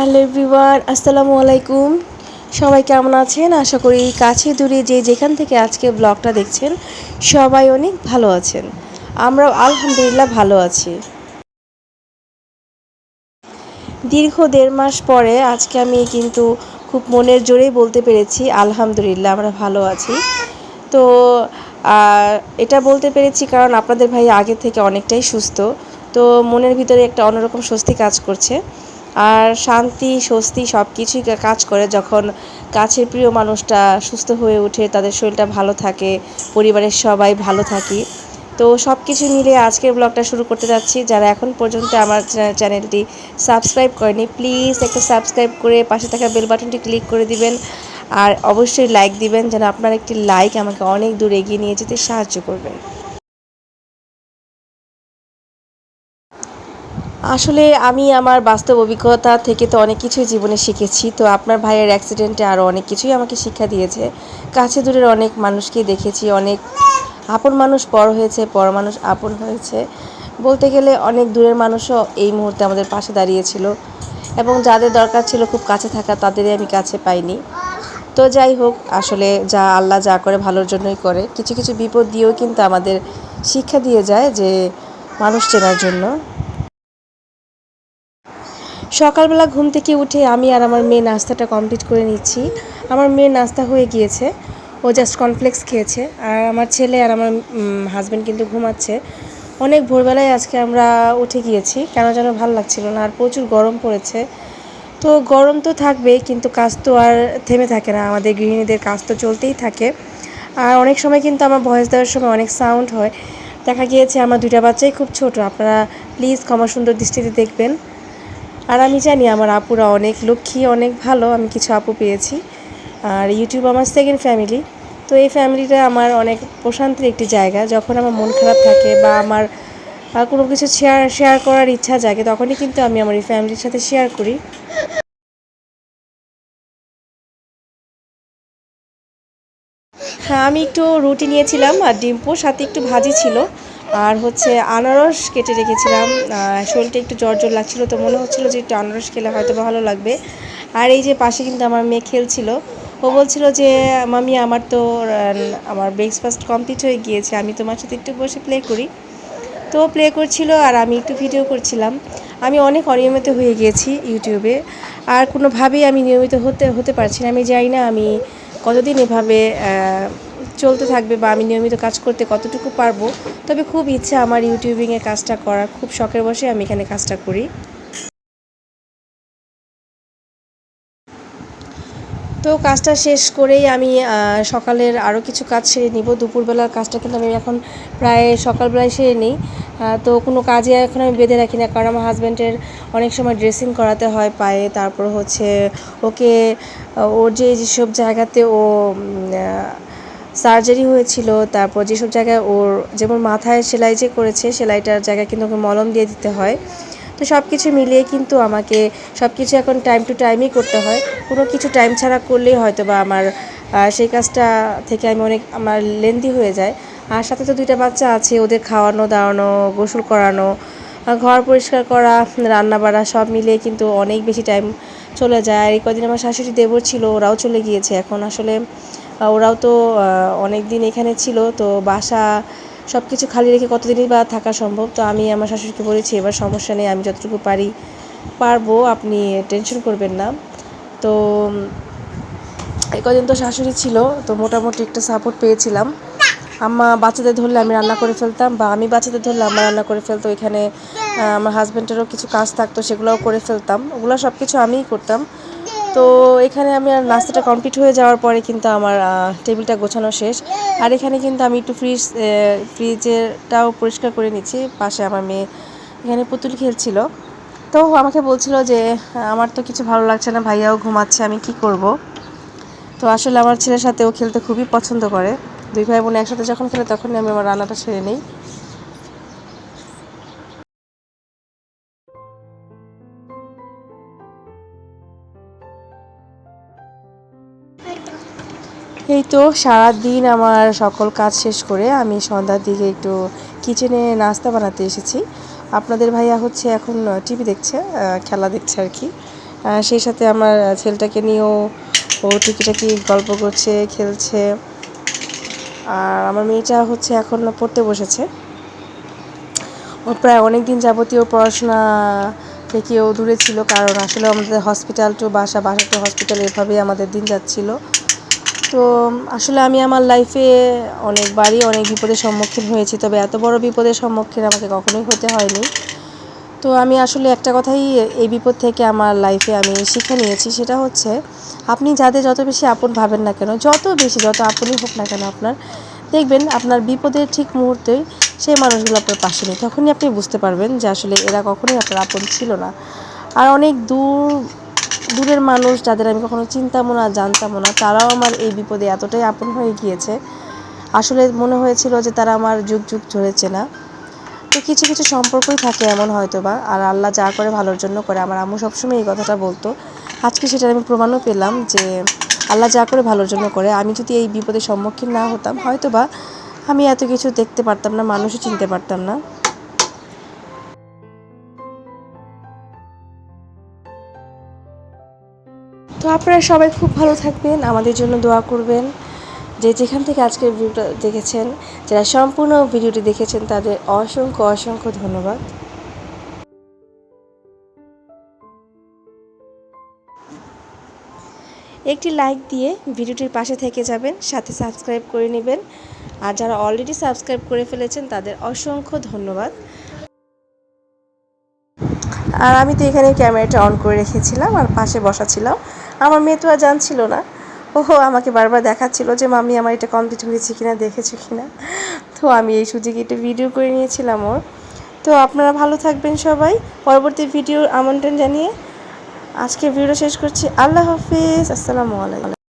Hello everyone, আসসালামু আলাইকুম। সবাই কেমন আছেন? আশা করি কাছে দূরে যে যেখান থেকে আজকে ব্লগটা দেখছেন, সবাই অনেক ভালো আছেন। আমরাও আলহামদুলিল্লাহ ভালো আছি। দীর্ঘ দেড় মাস পরে আজকে আমি কিন্তু খুব মনের জোরেই বলতে পেরেছি, আলহামদুলিল্লাহ আমরা ভালো আছি। তো এটা বলতে পেরেছি কারণ আপনাদের ভাই আগে থেকে অনেকটাই সুস্থ। তো মনের ভিতরে একটা অন্যরকম স্বস্তি কাজ করছে। আর শান্তি, স্বস্তি সব কিছুই কাজ করে যখন কাছের প্রিয় মানুষটা সুস্থ হয়ে ওঠে, তাদের শরীরটা ভালো থাকে, পরিবারের সবাই ভালো থাকি। তো সব কিছু মিলে আজকের ব্লগটা শুরু করতে যাচ্ছি। যারা এখন পর্যন্ত আমার চ্যানেলটি সাবস্ক্রাইব করেনি, প্লিজ একটা সাবস্ক্রাইব করে পাশে থাকা বেল বাটনটি ক্লিক করে দিবেন। আর অবশ্যই লাইক দিবেন, যেন আপনার একটি লাইক আমাকে অনেক দূর এগিয়ে নিয়ে যেতে সাহায্য করবে। আসলে আমি আমার বাস্তব অভিজ্ঞতা থেকে তো অনেক কিছুই জীবনে শিখেছি। তো আপনার ভাইয়ের অ্যাক্সিডেন্টে আরও অনেক কিছুই আমাকে শিক্ষা দিয়েছে। কাছে দূরের অনেক মানুষকে দেখেছি, অনেক আপন মানুষ পর হয়েছে পর মানুষ আপন হয়েছে। বলতে গেলে অনেক দূরের মানুষও এই মুহূর্তে আমাদের পাশে দাঁড়িয়েছিল। এবং যাদের দরকার ছিল খুব কাছে থাকা তাদেরই আমি কাছে পাইনি। তো যাই হোক, আসলে যা আল্লাহ যা করে ভালোর জন্যই করে। কিছু কিছু বিপদ দিয়েও কিন্তু আমাদের শিক্ষা দিয়ে যায় যে মানুষ চেনার জন্য। সকালবেলা ঘুম থেকে উঠে আমি আর আমার মেয়ে নাস্তাটা কমপ্লিট করে নিচ্ছি। আমার মেয়ে নাস্তা হয়ে গিয়েছে। ও জাস্ট কর্নফ্লেক্স খেয়েছে। আর আমার ছেলে আর আমার হাজব্যান্ড কিন্তু ঘুমাচ্ছে। অনেক ভোরবেলায় আজকে আমরা উঠে গিয়েছি। কেন যেন ভালো লাগছিল না। আর প্রচুর গরম পড়েছে। তো গরম তো থাকবেই, কিন্তু কাজ তো আর থেমে থাকে না। আমাদের গৃহিণীদের কাজ তো চলতেই থাকে। আর অনেক সময় কিন্তু আমার ভয়েস দেওয়ার সময় অনেক সাউন্ড হয়। দেখা গিয়েছে, আমার দুইটা বাচ্চাই খুব ছোট। আপনারা প্লিজ ক্ষমা সুন্দর দৃষ্টিতে দেখবেন। আর আমি জানি আমার আপুরা অনেক লক্ষ্মী, অনেক ভালো, আমি কিছু আপু পেয়েছি। আর ইউটিউব আমার সেকেন্ড ফ্যামিলি তো এই ফ্যামিলিটা আমার অনেক প্রশান্তির একটি জায়গা। যখন আমার মন খারাপ থাকে বা আমার কোনো কিছু শেয়ার শেয়ার করার ইচ্ছা জাগে, তখনই কিন্তু আমি আমার এই ফ্যামিলির সাথে শেয়ার করি। হ্যাঁ আমি একটু রুটি নিয়েছিলাম আর ডিম্পো, সাথে একটু ভাজি ছিল। আর হচ্ছে আনারস কেটে রেখেছিলাম। শরীরটা একটু জ্বর জ্বর লাগছিল তো মনে হচ্ছিল যে একটু আনারস খেলে হয়তো ভালো লাগবে। আর এই যে পাশে কিন্তু আমার মেয়ে খেলছিল। ও বলছিল যে, মামি, আমার তো আমার ব্রেকফাস্ট কমপ্লিট হয়ে গিয়েছে। আমি তোমার সাথে একটু বসে প্লে করি। তো প্লে করছিল আর আমি একটু ভিডিও করছিলাম। আমি অনেক অনিয়মিত হয়ে গিয়েছি ইউটিউবে আর কোনোভাবেই আমি নিয়মিত হতে হতে পারছি না। আমি জানি না আমি কতদিন এভাবে চলতে থাকবে বা আমি নিয়মিত কাজ করতে কতটুকু পারব, তবে খুব ইচ্ছা আমার ইউটিউবিংয়ে কাজটা করার। খুব শখের বসে আমি এখানে কাজটা করি। তো কাজটা শেষ করেই আমি সকালের আরও কিছু কাজ সেরে নিব। দুপুরবেলার কাজটা কিন্তু আমি এখন প্রায় সকালবেলায় সেরে নিই। তো কোনো কাজে এখন আমি বেঁধে রাখি না, কারণ আমার হাজব্যান্ডের অনেক সময় ড্রেসিং করাতে হয় পায়ে। তারপর হচ্ছে ওকে ওর যে যেসব জায়গাতে ও সার্জারি হয়েছিল, তারপর যেসব জায়গায় ওর যেমন মাথায় সেলাই যে করেছে, সেলাইটার জায়গায় কিন্তু ওকে মলম দিয়ে দিতে হয়। তো সব কিছু মিলিয়ে কিন্তু আমাকে সব কিছু এখন টাইম টু টাইমই করতে হয়। কোনো কিছু টাইম ছাড়া করলেই হয়তো বা আমার সেই কাজটা থেকে আমি অনেক, আমার লেন্দি হয়ে যায়। আর সাথে তো দুইটা বাচ্চা আছে, ওদের খাওয়ানো, দাওয়ানো, গোসল করানো ঘর পরিষ্কার করা রান্না বাড়া সব মিলিয়ে কিন্তু অনেক বেশি টাইম চলে যায়। আর এই কদিন আমার শাশুড়ি দেবর ছিল, ওরাও চলে গিয়েছে। এখন আসলে ওরাও তো অনেক দিন এখানে ছিল, তো বাসা সব কিছু খালি রেখে কতদিনই বা থাকা সম্ভব? তো আমি আমার শাশুড়িকে বলেছি, এবার সমস্যা নেই, আমি যতটুকু পারি, পারব, আপনি টেনশন করবেন না। তো এই কদিন তো শাশুড়ি ছিল, তো মোটামুটি একটা সাপোর্ট পেয়েছিলাম। আম্মা বাচ্চাদের ধরলে আমি রান্না করে ফেলতাম, বা আমি বাচ্চাদের ধরলে আমার রান্না করে ফেলতো, এখানে আমার হাজব্যান্ডেরও কিছু কাজ থাকতো, সেগুলোও করে ফেলতাম। ওগুলো সব কিছু আমিই করতাম। তো এখানে আমি আর নাস্তাটা কমপ্লিট হয়ে যাওয়ার পরে কিন্তু আমার টেবিলটা গোছানো শেষ। আর এখানে কিন্তু আমি একটু ফ্রিজ ফ্রিজেরটাও পরিষ্কার করে নিচ্ছি। পাশে আমার মেয়ে এখানে পুতুল খেলছিল। তো আমাকে বলছিল যে, আমার তো কিছু ভালো লাগছে না, ভাইয়াও ঘুমাচ্ছে, আমি কি করব? তো আসলে আমার ছেলের সাথে ও খেলতে খুবই পছন্দ করে। দুই ভাই বোন একসাথে যখন খেলে তখনই আমি আমার রান্নাটা সেরে নিই। এই তো সারাদিন আমার সকল কাজ শেষ করে আমি সন্ধ্যার দিকে একটু কিচেনে নাস্তা বানাতে এসেছি। আপনাদের ভাইয়া হচ্ছে এখন টিভি দেখছে খেলা দেখছে আর কি। সেই সাথে আমার ছেলেটাকে নিয়েও ও টুকিটাকি গল্প করছে, খেলছে। আর আমার মেয়েটা হচ্ছে এখন পড়তে বসেছে। ও প্রায় অনেক দিন যাবতীয় পড়াশোনা থেকে ও দূরে ছিল, কারণ আসলে আমাদের হসপিটাল টু বাসা বাসা টু হসপিটাল এভাবেই আমাদের দিন যাচ্ছিল। তো আসলে আমি আমার লাইফে অনেকবারই অনেক বিপদের সম্মুখীন হয়েছি, তবে এত বড় বিপদের সম্মুখীন আমাকে কখনোই হতে হয়নি। তো আমি আসলে একটা কথাই এই বিপদ থেকে আমার লাইফে আমি শিখে নিয়েছি, সেটা হচ্ছে আপনি যাদের যত বেশি আপন ভাবেন না কেন, যত বেশি যত আপনই হোক না কেন আপনার, দেখবেন আপনার বিপদের ঠিক মুহূর্তেই সেই মানুষগুলো আপনার পাশে নেই। তখনই আপনি বুঝতে পারবেন যে আসলে এরা কখনোই আপনার আপন ছিল না। আর অনেক দূর দূরের মানুষ যাদের আমি কখনো চিন্তামও না, জানতামও না, তারাও আমার এই বিপদে এতটাই আপন হয়ে গিয়েছে। আসলে মনে হয়েছিল যে তারা আমার যুগ যুগ ধরেছে না। তো কিছু কিছু সম্পর্কই থাকে এমন হয়তো বা আর আল্লাহ যা করে ভালোর জন্য করে। আমার আম্মু সবসময় এই কথাটা বলতো। আজকে সেটা আমি প্রমাণও পেলাম যে আল্লাহ যা করে ভালোর জন্য করে। আমি যদি এই বিপদের সম্মুখীন না হতাম হয়তো বা আমি এত কিছু দেখতে পারতাম না, মানুষও চিনতে পারতাম না। তো আপনারা সবাই খুব ভালো থাকবেন, আমাদের জন্য দোয়া করবেন। যে যেখান থেকে আজকের ভিডিওটা দেখেছেন, যারা সম্পূর্ণ ভিডিওটি দেখেছেন, তাদের অসংখ্য অসংখ্য ধন্যবাদ। একটি লাইক দিয়ে ভিডিওটির পাশে থেকে যাবেন, সাথে সাবস্ক্রাইব করে নেবেন। আর যারা অলরেডি সাবস্ক্রাইব করে ফেলেছেন, তাদের অসংখ্য ধন্যবাদ। আর আমি তো এখানে ক্যামেরাটা অন করে রেখেছিলাম, আর পাশে বসা ছিলাম। আমার মেয়ে তো আর জানছিল না। ওহো, আমাকে বারবার দেখাচ্ছিল যে মামি আমার এটা কমপ্লিট হয়েছে কিনা, দেখেছ কিনা? তো আমি এই সুযোগে একটা ভিডিও করে নিয়েছিলাম ওর। তো আপনারা ভালো থাকবেন সবাই। পরবর্তী ভিডিওর আমন্ত্রণ জানিয়ে আজকে ভিডিও শেষ করছি। আল্লাহ হাফিজ। আসসালামু আলাইকুম।